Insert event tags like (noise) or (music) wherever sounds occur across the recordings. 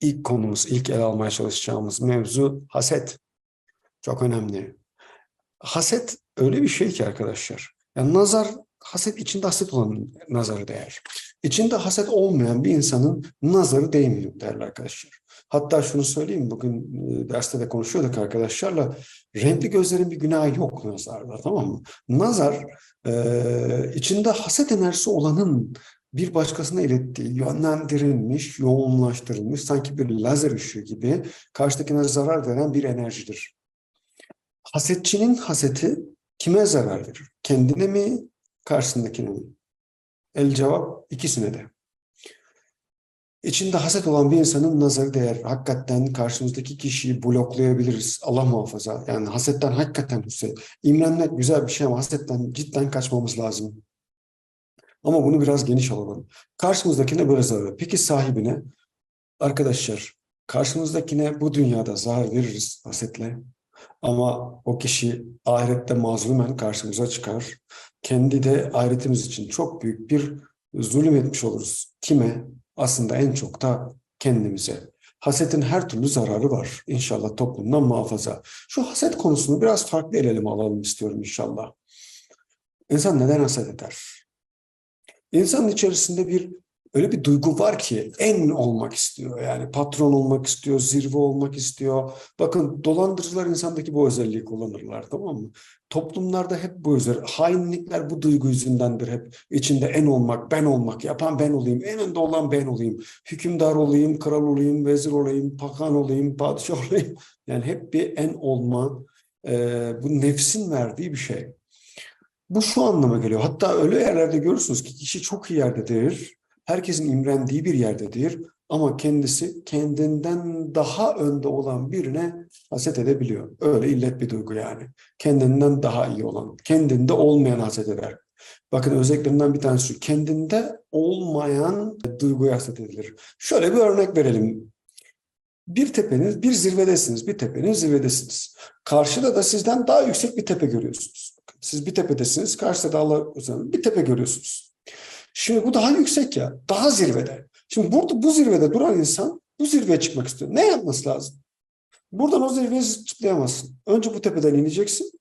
ilk konumuz, ilk ele almaya çalışacağımız mevzu haset. Çok önemli. Haset öyle bir şey ki arkadaşlar. Yani nazar, haset içinde haset olan nazarı değer. İçinde haset olmayan bir insanın nazarı değmiyor değerli arkadaşlar. Hatta şunu söyleyeyim bugün e, derste de konuşuyorduk arkadaşlarla. Renkli gözlerin bir günahı yok nazarda tamam mı? Nazar e, içinde haset enerjisi olanın bir başkasına ilettiği, yönlendirilmiş, yoğunlaştırılmış sanki bir lazer ışığı gibi karşıdakine zarar veren bir enerjidir. Hasetçinin haseti kime zarar verir? Kendine mi, karşısındakine mi? El cevap ikisine de. İçinde haset olan bir insanın nazarı değer. Hakikaten karşımızdaki kişiyi bloklayabiliriz. Allah muhafaza. Yani hasetten hakikaten Hüseyin. İmrenmek güzel bir şey ama hasetten cidden kaçmamız lazım. Ama bunu biraz geniş alalım. Karşımızdakine böyle zarar. Peki sahibine? Arkadaşlar karşımızdakine bu dünyada zarar veririz hasetle. Ama o kişi ahirette mazlumen karşımıza çıkar. Kendi de ahiretimiz için çok büyük bir zulüm etmiş oluruz. Kime? Aslında en çok da kendimize. Hasetin her türlü zararı var. İnşallah toplumdan muhafaza. Şu haset konusunu biraz farklı el alalım istiyorum inşallah. İnsan neden haset eder? İnsanın içerisinde bir öyle bir duygu var ki en olmak istiyor. Yani patron olmak istiyor, zirve olmak istiyor. Bakın dolandırıcılar insandaki bu özelliği kullanırlar tamam mı? Toplumlarda hep bu özellik. Hainlikler bu duygu yüzündendir hep. İçinde en olmak, ben olmak, yapan ben olayım, en önde olan ben olayım. Hükümdar olayım, kral olayım, vezir olayım, pakan olayım, padişah olayım. Yani hep bir en olma, e, bu nefsin verdiği bir şey. Bu şu anlama geliyor. Hatta öyle yerlerde görürsünüz ki kişi çok iyi yerdedir. Herkesin imrendiği bir yerdedir. Ama kendisi kendinden daha önde olan birine haset edebiliyor. Öyle illet bir duygu yani. Kendinden daha iyi olan, kendinde olmayan haset eder. Bakın özelliklerinden bir tanesi şu. Kendinde olmayan duyguya haset edilir. Şöyle bir örnek verelim. Bir tepeniz, bir zirvedesiniz. Bir tepenin zirvedesiniz. Karşıda da sizden daha yüksek bir tepe görüyorsunuz. Siz bir tepedesiniz, karşıda da Allah uzanır, bir tepe görüyorsunuz. Şimdi bu daha yüksek ya, daha zirvede. Şimdi burada bu zirvede duran insan bu zirveye çıkmak istiyor. Ne yapması lazım? Buradan o zirveye zıplayamazsın. Önce bu tepeden ineceksin,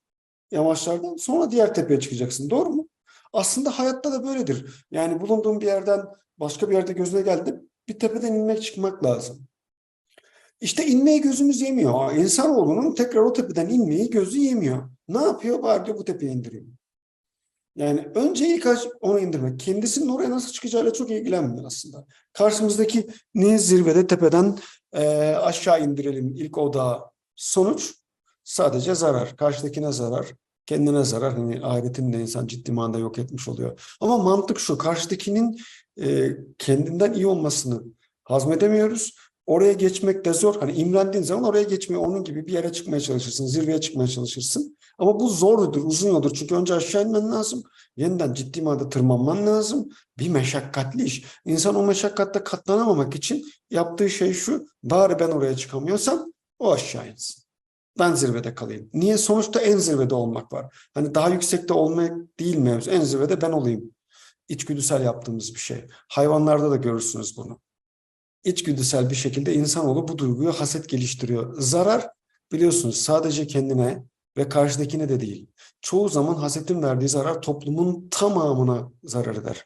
yamaçlardan, sonra diğer tepeye çıkacaksın. Doğru mu? Aslında hayatta da böyledir. Yani bulunduğun bir yerden başka bir yerde gözüne geldi, bir tepeden inmek çıkmak lazım. İşte inmeyi gözümüz yemiyor. İnsanoğlunun tekrar o tepeden inmeyi gözü yemiyor. Ne yapıyor? Bari diyor bu tepeye indireyim. Yani önce ilk onu indirmek. Kendisinin oraya nasıl çıkacağıyla çok ilgilenmiyor aslında. Karşımızdaki ne zirvede tepeden e, aşağı indirelim ilk odağa. Sonuç sadece zarar. Karşıdakine zarar. Kendine zarar. Hani ahiretini de insan ciddi manada yok etmiş oluyor. Ama mantık şu. Karşıdakinin e, kendinden iyi olmasını hazmedemiyoruz. Oraya geçmek de zor. Hani imrendiğin zaman oraya geçmeye onun gibi bir yere çıkmaya çalışırsın. Zirveye çıkmaya çalışırsın. Ama bu zordur, uzun yoldur. Çünkü önce aşağı inmen lazım. Yeniden ciddi manada tırmanman lazım. Bir meşakkatli iş. İnsan o meşakkatte katlanamamak için yaptığı şey şu. Bari ben oraya çıkamıyorsam o aşağı insin. Ben zirvede kalayım. Niye? Sonuçta en zirvede olmak var. Hani daha yüksekte olmak değil mevzu. En zirvede ben olayım. İçgüdüsel yaptığımız bir şey. Hayvanlarda da görürsünüz bunu içgüdüsel bir şekilde insanoğlu bu duyguyu haset geliştiriyor. Zarar biliyorsunuz sadece kendine ve karşıdakine de değil. Çoğu zaman hasetin verdiği zarar toplumun tamamına zarar eder.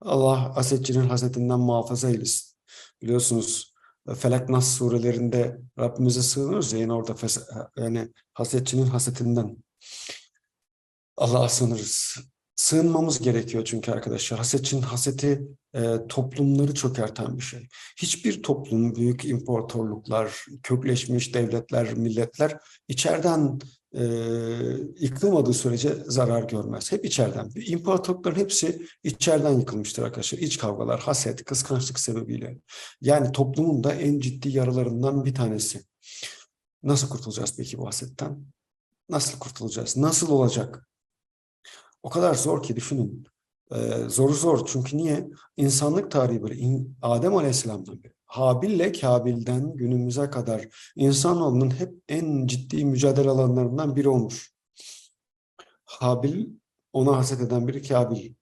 Allah hasetçinin hasetinden muhafaza eylesin. Biliyorsunuz Felak Nas surelerinde Rabbimize sığınıyoruz ya yine orada yani hasetçinin hasetinden Allah'a sığınırız. Sığınmamız gerekiyor çünkü arkadaşlar. Hasetçinin haseti e, toplumları çökerten bir şey. Hiçbir toplum, büyük imparatorluklar, kökleşmiş devletler, milletler içeriden e, yıkılmadığı sürece zarar görmez. Hep içeriden. İmparatorlukların hepsi içeriden yıkılmıştır arkadaşlar. İç kavgalar, haset, kıskançlık sebebiyle. Yani toplumun da en ciddi yaralarından bir tanesi. Nasıl kurtulacağız peki bu hasetten? Nasıl kurtulacağız? Nasıl olacak? O kadar zor ki düşünün. Ee, zoru zor çünkü niye? İnsanlık tarihi böyle in, Adem Aleyhisselam'dan beri Habil'le Kabil'den günümüze kadar insanoğlunun hep en ciddi mücadele alanlarından biri olmuş. Habil ona haset eden biri Kabil.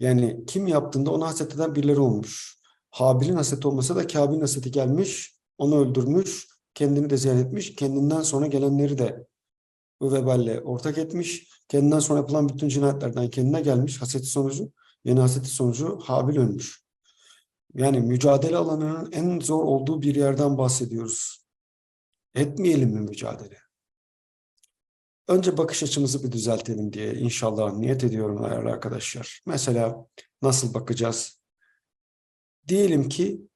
Yani kim yaptığında ona haset eden birileri olmuş. Habil'in haseti olmasa da Kabil'in haseti gelmiş, onu öldürmüş, kendini de ziyan etmiş, kendinden sonra gelenleri de bu veballe ortak etmiş. Kendinden sonra yapılan bütün cinayetlerden kendine gelmiş haseti sonucu, yeni haseti sonucu Habil ölmüş. Yani mücadele alanının en zor olduğu bir yerden bahsediyoruz. Etmeyelim mi mücadele? Önce bakış açımızı bir düzeltelim diye inşallah niyet ediyorum değerli arkadaşlar. Mesela nasıl bakacağız? Diyelim ki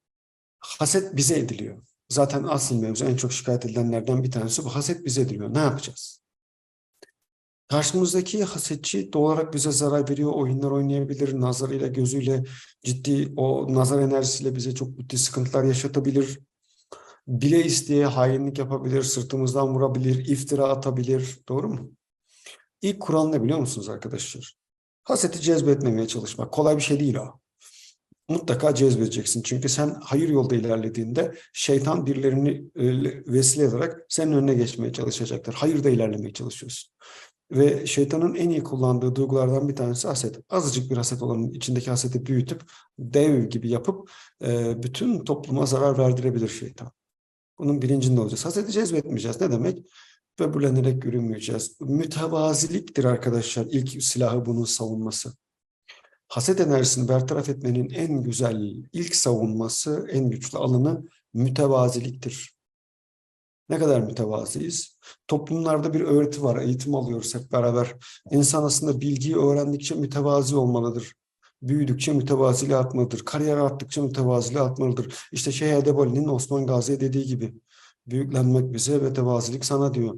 haset bize ediliyor. Zaten asıl mevzu en çok şikayet edilenlerden bir tanesi bu haset bize ediliyor. Ne yapacağız? Karşımızdaki hasetçi doğal olarak bize zarar veriyor, oyunlar oynayabilir, nazarıyla, gözüyle ciddi o nazar enerjisiyle bize çok ciddi sıkıntılar yaşatabilir. Bile isteye hainlik yapabilir, sırtımızdan vurabilir, iftira atabilir. Doğru mu? İlk kural ne biliyor musunuz arkadaşlar? Haseti cezbetmemeye çalışmak. Kolay bir şey değil o. Mutlaka cezbedeceksin. Çünkü sen hayır yolda ilerlediğinde şeytan birilerini e, vesile ederek senin önüne geçmeye çalışacaktır. Hayırda ilerlemeye çalışıyorsun. Ve şeytanın en iyi kullandığı duygulardan bir tanesi haset. Azıcık bir haset olanın içindeki haseti büyütüp dev gibi yapıp e, bütün topluma zarar verdirebilir şeytan. Bunun bilincinde olacağız. Haseti cezbetmeyeceğiz. Ne demek? Böbürlenerek yürümeyeceğiz. Mütevaziliktir arkadaşlar ilk silahı bunun savunması. Haset enerjisini bertaraf etmenin en güzel ilk savunması, en güçlü alanı mütevaziliktir. Ne kadar mütevaziyiz? Toplumlarda bir öğreti var, eğitim alıyoruz hep beraber. İnsan aslında bilgiyi öğrendikçe mütevazi olmalıdır. Büyüdükçe mütevaziliği artmalıdır. Kariyer arttıkça mütevaziliği artmalıdır. İşte Şeyh Edebali'nin Osman Gazi'ye dediği gibi. Büyüklenmek bize ve tevazilik sana diyor.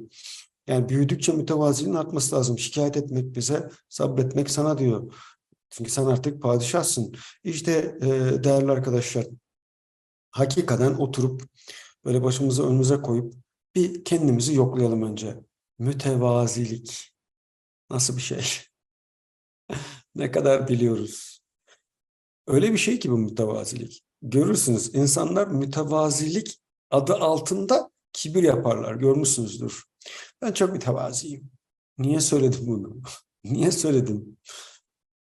Yani büyüdükçe mütevaziliğin artması lazım. Şikayet etmek bize, sabretmek sana diyor. Çünkü sen artık padişahsın. İşte e, değerli arkadaşlar, hakikaten oturup böyle başımızı önümüze koyup bir kendimizi yoklayalım önce. Mütevazilik nasıl bir şey? (laughs) ne kadar biliyoruz? Öyle bir şey ki bu mütevazilik. Görürsünüz insanlar mütevazilik adı altında kibir yaparlar. Görmüşsünüzdür. Ben çok mütevaziyim. Niye söyledim bunu? (laughs) Niye söyledim?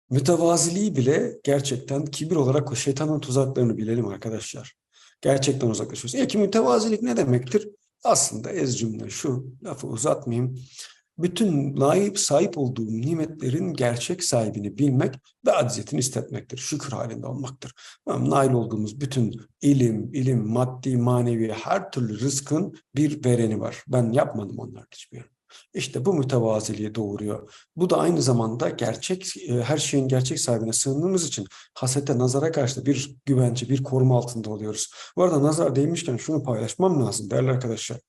Mütevaziliği bile gerçekten kibir olarak şeytanın tuzaklarını bilelim arkadaşlar. Gerçekten uzaklaşıyoruz. İlk mütevazilik ne demektir? Aslında ez cümle şu, lafı uzatmayayım. Bütün layık sahip olduğum nimetlerin gerçek sahibini bilmek ve aciziyetini hissetmektir. Şükür halinde olmaktır. Nail olduğumuz bütün ilim, ilim, maddi, manevi her türlü rızkın bir vereni var. Ben yapmadım onların hiçbirini. İşte bu mütevaziliği doğuruyor. Bu da aynı zamanda gerçek, e, her şeyin gerçek sahibine sığındığımız için hasete, nazara karşı bir güvence, bir koruma altında oluyoruz. Bu arada nazar değmişken şunu paylaşmam lazım değerli arkadaşlar.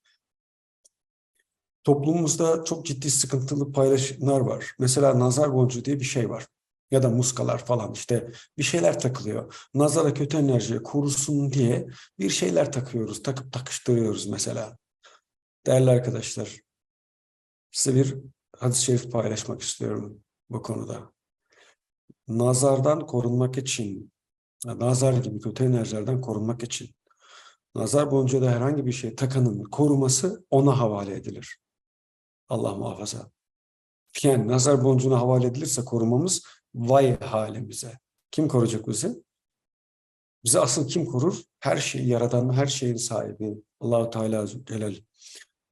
Toplumumuzda çok ciddi sıkıntılı paylaşımlar var. Mesela nazar boncuğu diye bir şey var. Ya da muskalar falan işte bir şeyler takılıyor. Nazara kötü enerjiye korusun diye bir şeyler takıyoruz, takıp takıştırıyoruz mesela. Değerli arkadaşlar, Size bir hadis-i şerif paylaşmak istiyorum bu konuda. Nazardan korunmak için, nazar gibi kötü enerjilerden korunmak için, nazar boncuğu da herhangi bir şey takanın koruması ona havale edilir. Allah muhafaza. Yani nazar boncuğuna havale edilirse korumamız vay halimize. Kim koruyacak bizi? Bizi asıl kim korur? Her şeyi yaratan, her şeyin sahibi Allahu Teala Celal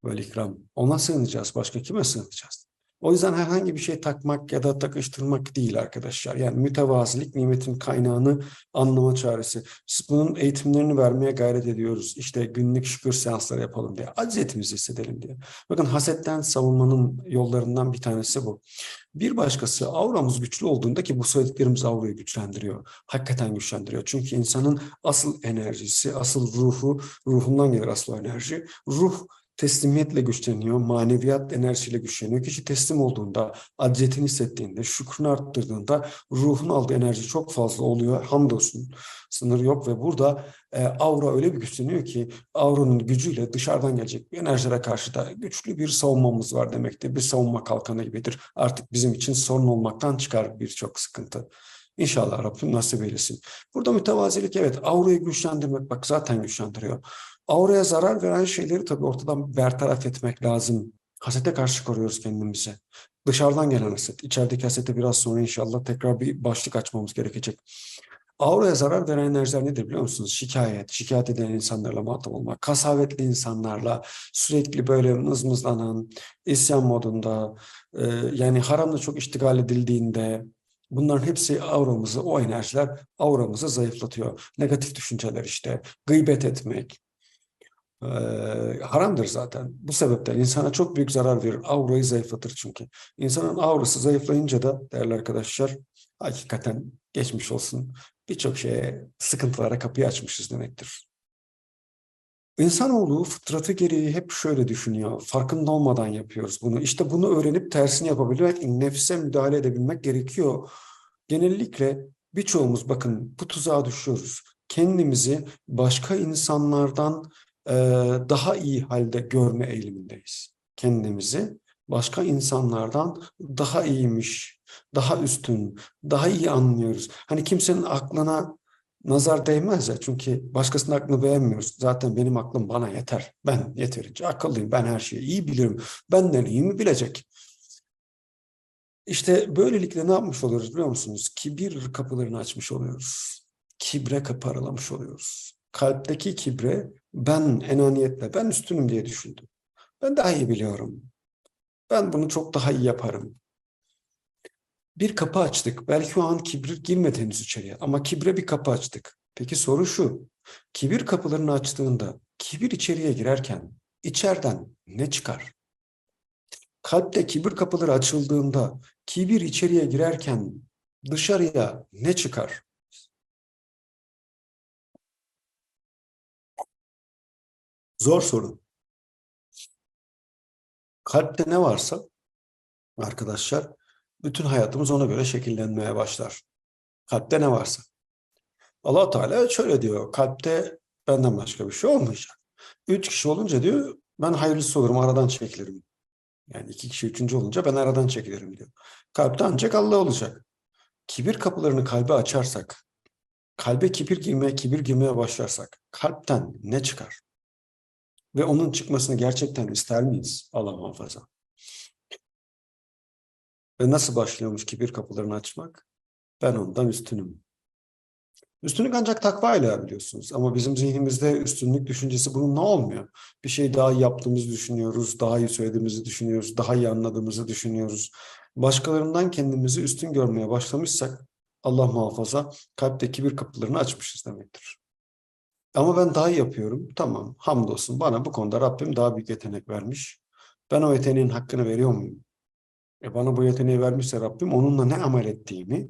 böyle ikram. Ona sığınacağız. Başka kime sığınacağız? O yüzden herhangi bir şey takmak ya da takıştırmak değil arkadaşlar. Yani mütevazilik nimetin kaynağını anlama çaresi. Biz bunun eğitimlerini vermeye gayret ediyoruz. İşte günlük şükür seansları yapalım diye. Aciziyetimizi hissedelim diye. Bakın hasetten savunmanın yollarından bir tanesi bu. Bir başkası auramız güçlü olduğunda ki bu söylediklerimiz aurayı güçlendiriyor. Hakikaten güçlendiriyor. Çünkü insanın asıl enerjisi, asıl ruhu, ruhundan gelir asıl enerji. Ruh teslimiyetle güçleniyor, maneviyat enerjisiyle güçleniyor. Kişi teslim olduğunda, aciziyetini hissettiğinde, şükrünü arttırdığında ruhun aldığı enerji çok fazla oluyor. Hamdolsun sınır yok ve burada e, aura öyle bir güçleniyor ki auranın gücüyle dışarıdan gelecek bir enerjilere karşı da güçlü bir savunmamız var demektir. Bir savunma kalkanı gibidir. Artık bizim için sorun olmaktan çıkar birçok sıkıntı. İnşallah Rabbim nasip eylesin. Burada mütevazilik evet aurayı güçlendirmek bak zaten güçlendiriyor. Auraya zarar veren şeyleri tabii ortadan bertaraf etmek lazım. Hasete karşı koruyoruz kendimizi. Dışarıdan gelen haset. İçerideki hasete biraz sonra inşallah tekrar bir başlık açmamız gerekecek. Auraya zarar veren enerjiler nedir biliyor musunuz? Şikayet, şikayet eden insanlarla muhatap olmak, kasavetli insanlarla sürekli böyle mızmızlanan, isyan modunda, e, yani haramla çok iştigal edildiğinde bunların hepsi auramızı, o enerjiler auramızı zayıflatıyor. Negatif düşünceler işte, gıybet etmek, haramdır zaten. Bu sebepten insana çok büyük zarar verir. Aurayı zayıflatır çünkü. İnsanın aurası zayıflayınca da değerli arkadaşlar hakikaten geçmiş olsun birçok şeye, sıkıntılara kapıyı açmışız demektir. İnsanoğlu fıtratı gereği hep şöyle düşünüyor. Farkında olmadan yapıyoruz bunu. İşte bunu öğrenip tersini yapabilmek, nefse müdahale edebilmek gerekiyor. Genellikle birçoğumuz bakın bu tuzağa düşüyoruz. Kendimizi başka insanlardan daha iyi halde görme eğilimindeyiz. Kendimizi başka insanlardan daha iyiymiş, daha üstün, daha iyi anlıyoruz. Hani kimsenin aklına nazar değmez ya çünkü başkasının aklını beğenmiyoruz. Zaten benim aklım bana yeter. Ben yeterince akıllıyım. Ben her şeyi iyi bilirim. Benden iyi mi bilecek? İşte böylelikle ne yapmış oluyoruz biliyor musunuz? Kibir kapılarını açmış oluyoruz. Kibre kapı aralamış oluyoruz. Kalpteki kibre ben enaniyetle, ben üstünüm diye düşündüm. Ben daha iyi biliyorum. Ben bunu çok daha iyi yaparım. Bir kapı açtık. Belki o an kibir girmedi henüz içeriye ama kibre bir kapı açtık. Peki soru şu. Kibir kapılarını açtığında kibir içeriye girerken içeriden ne çıkar? Kalpte kibir kapıları açıldığında kibir içeriye girerken dışarıya ne çıkar? Zor soru. Kalpte ne varsa arkadaşlar bütün hayatımız ona göre şekillenmeye başlar. Kalpte ne varsa. allah Teala şöyle diyor. Kalpte benden başka bir şey olmayacak. Üç kişi olunca diyor ben hayırlısı olurum aradan çekilirim. Yani iki kişi üçüncü olunca ben aradan çekilirim diyor. Kalpte ancak Allah olacak. Kibir kapılarını kalbe açarsak, kalbe kibir girmeye, kibir girmeye başlarsak kalpten ne çıkar? Ve onun çıkmasını gerçekten ister miyiz? Allah muhafaza. Ve nasıl başlıyormuş kibir kapılarını açmak? Ben ondan üstünüm. Üstünlük ancak takva ile biliyorsunuz. Ama bizim zihnimizde üstünlük düşüncesi bununla olmuyor. Bir şey daha iyi yaptığımızı düşünüyoruz, daha iyi söylediğimizi düşünüyoruz, daha iyi anladığımızı düşünüyoruz. Başkalarından kendimizi üstün görmeye başlamışsak Allah muhafaza kalpte kibir kapılarını açmışız demektir. Ama ben daha yapıyorum. Tamam, hamdolsun. Bana bu konuda Rabbim daha büyük yetenek vermiş. Ben o yeteneğin hakkını veriyor muyum? E bana bu yeteneği vermişse Rabbim onunla ne amel ettiğimi,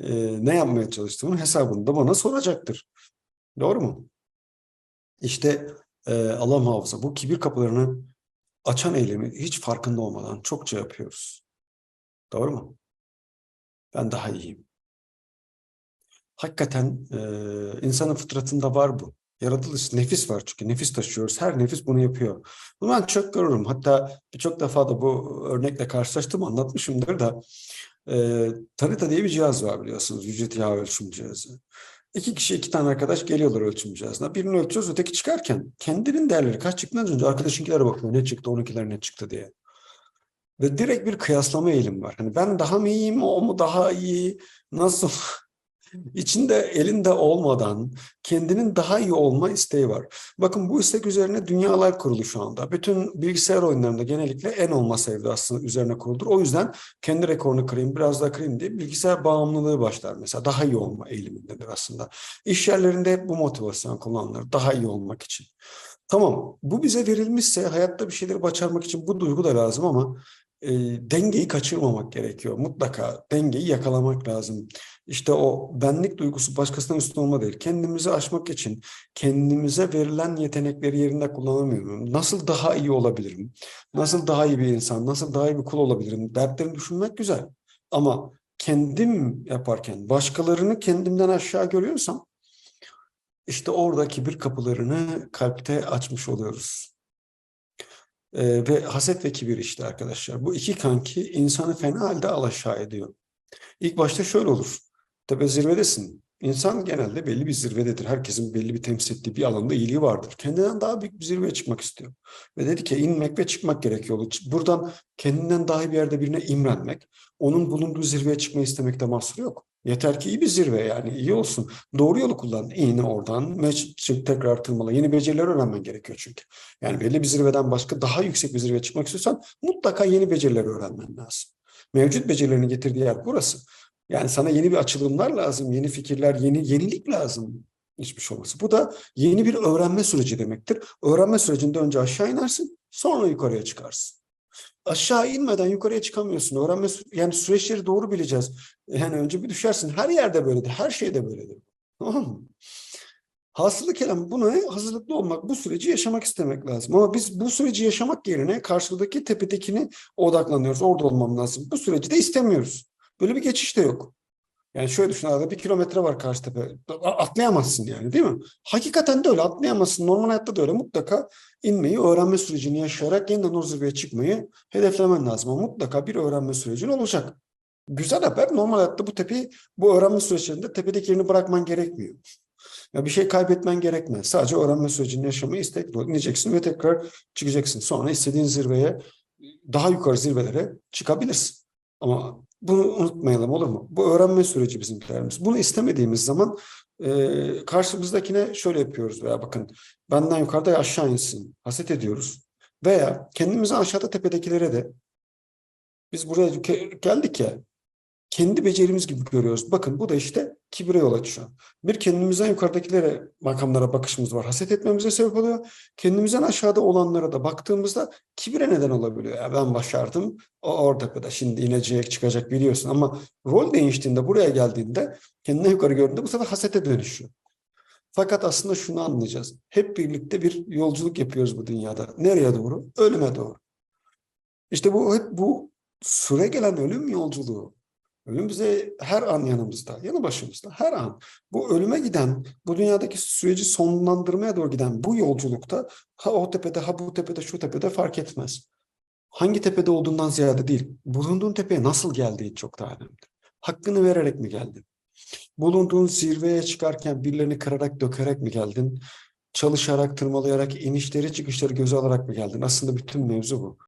e, ne yapmaya çalıştığımın hesabını da bana soracaktır. Doğru mu? İşte e, Allah muhafaza bu kibir kapılarını açan eylemi hiç farkında olmadan çokça yapıyoruz. Doğru mu? Ben daha iyiyim. Hakikaten e, insanın fıtratında var bu. Yaratılış nefis var çünkü nefis taşıyoruz. Her nefis bunu yapıyor. Bunu ben çok görürüm. Hatta birçok defa da bu örnekle karşılaştım anlatmışımdır da e, Tarita diye bir cihaz var biliyorsunuz. Vücut yağ ölçüm cihazı. İki kişi, iki tane arkadaş geliyorlar ölçüm cihazına. Birini ölçüyoruz, öteki çıkarken kendinin değerleri kaç çıktığından önce arkadaşınkilere bakıyor. Ne çıktı, onunkiler ne çıktı diye. Ve direkt bir kıyaslama eğilim var. Hani ben daha mı iyiyim, o mu daha iyi, nasıl İçinde elinde olmadan kendinin daha iyi olma isteği var. Bakın bu istek üzerine dünyalar kurulu şu anda. Bütün bilgisayar oyunlarında genellikle en olma sevdası üzerine kurulur. O yüzden kendi rekorunu kırayım, biraz daha kırayım diye bilgisayar bağımlılığı başlar mesela. Daha iyi olma eğilimindedir aslında. İş yerlerinde bu motivasyon kullanılır. Daha iyi olmak için. Tamam bu bize verilmişse hayatta bir şeyleri başarmak için bu duygu da lazım ama e, dengeyi kaçırmamak gerekiyor. Mutlaka dengeyi yakalamak lazım. İşte o benlik duygusu başkasından üstün olma değil. Kendimizi aşmak için kendimize verilen yetenekleri yerinde kullanamıyorum. Nasıl daha iyi olabilirim? Nasıl daha iyi bir insan, nasıl daha iyi bir kul olabilirim? Dertlerini düşünmek güzel. Ama kendim yaparken başkalarını kendimden aşağı görüyorsam işte orada kibir kapılarını kalpte açmış oluyoruz. Ee, ve haset ve kibir işte arkadaşlar. Bu iki kanki insanı fena halde alaşağı ediyor. İlk başta şöyle olur. Tepe zirvedesin. İnsan genelde belli bir zirvededir. Herkesin belli bir temsil ettiği bir alanda iyiliği vardır. Kendinden daha büyük bir zirveye çıkmak istiyor. Ve dedi ki inmek ve çıkmak gerekiyor. Buradan kendinden daha iyi bir yerde birine imrenmek, onun bulunduğu zirveye çıkmayı istemekte mahsur yok. Yeter ki iyi bir zirve yani iyi olsun. Doğru yolu kullan. İğne oradan, çık, tekrar tırmala. Yeni beceriler öğrenmen gerekiyor çünkü. Yani belli bir zirveden başka daha yüksek bir zirveye çıkmak istiyorsan mutlaka yeni beceriler öğrenmen lazım. Mevcut becerilerini getirdiği yer burası. Yani sana yeni bir açılımlar lazım, yeni fikirler, yeni yenilik lazım hiçbir şey olması. Bu da yeni bir öğrenme süreci demektir. Öğrenme sürecinde önce aşağı inersin, sonra yukarıya çıkarsın. Aşağı inmeden yukarıya çıkamıyorsun. Öğrenme yani süreçleri doğru bileceğiz. Yani önce bir düşersin. Her yerde böyledir, her şeyde böyledir. Tamam mı? Hasılı kelam buna hazırlıklı olmak, bu süreci yaşamak istemek lazım. Ama biz bu süreci yaşamak yerine karşıdaki tepedekini odaklanıyoruz. Orada olmam lazım. Bu süreci de istemiyoruz. Böyle bir geçiş de yok. Yani şöyle düşün arada bir kilometre var karşı tepe. Atlayamazsın yani değil mi? Hakikaten de öyle atlayamazsın. Normal hayatta da öyle. Mutlaka inmeyi, öğrenme sürecini yaşayarak yeniden o zirveye çıkmayı hedeflemen lazım. Mutlaka bir öğrenme sürecin olacak. Güzel haber normal hayatta bu tepeyi, bu öğrenme süreçlerinde tepedeki yerini bırakman gerekmiyor. Ya bir şey kaybetmen gerekmez. Sadece öğrenme sürecini yaşamayı istekli ol. İneceksin ve tekrar çıkacaksın. Sonra istediğin zirveye, daha yukarı zirvelere çıkabilirsin. Ama bunu unutmayalım olur mu? Bu öğrenme süreci bizim değerimiz. Bunu istemediğimiz zaman e, karşımızdakine şöyle yapıyoruz veya bakın benden yukarıda aşağı insin. Haset ediyoruz. Veya kendimizi aşağıda tepedekilere de biz buraya ge- geldik ya kendi becerimiz gibi görüyoruz. Bakın bu da işte kibre yol açıyor. Bir kendimizden yukarıdakilere makamlara bakışımız var. Haset etmemize sebep oluyor. Kendimizden aşağıda olanlara da baktığımızda kibre neden olabiliyor. Ya ben başardım. O orada kadar şimdi inecek çıkacak biliyorsun ama rol değiştiğinde buraya geldiğinde kendine yukarı gördüğünde bu sefer hasete dönüşüyor. Fakat aslında şunu anlayacağız. Hep birlikte bir yolculuk yapıyoruz bu dünyada. Nereye doğru? Ölüme doğru. İşte bu hep bu süre gelen ölüm yolculuğu. Ölüm bize her an yanımızda, yanı başımızda, her an. Bu ölüme giden, bu dünyadaki süreci sonlandırmaya doğru giden bu yolculukta ha o tepede, ha bu tepede, şu tepede fark etmez. Hangi tepede olduğundan ziyade değil, bulunduğun tepeye nasıl geldiği çok daha önemli. Hakkını vererek mi geldin? Bulunduğun zirveye çıkarken birilerini kırarak, dökerek mi geldin? Çalışarak, tırmalayarak, inişleri çıkışları göze alarak mı geldin? Aslında bütün mevzu bu.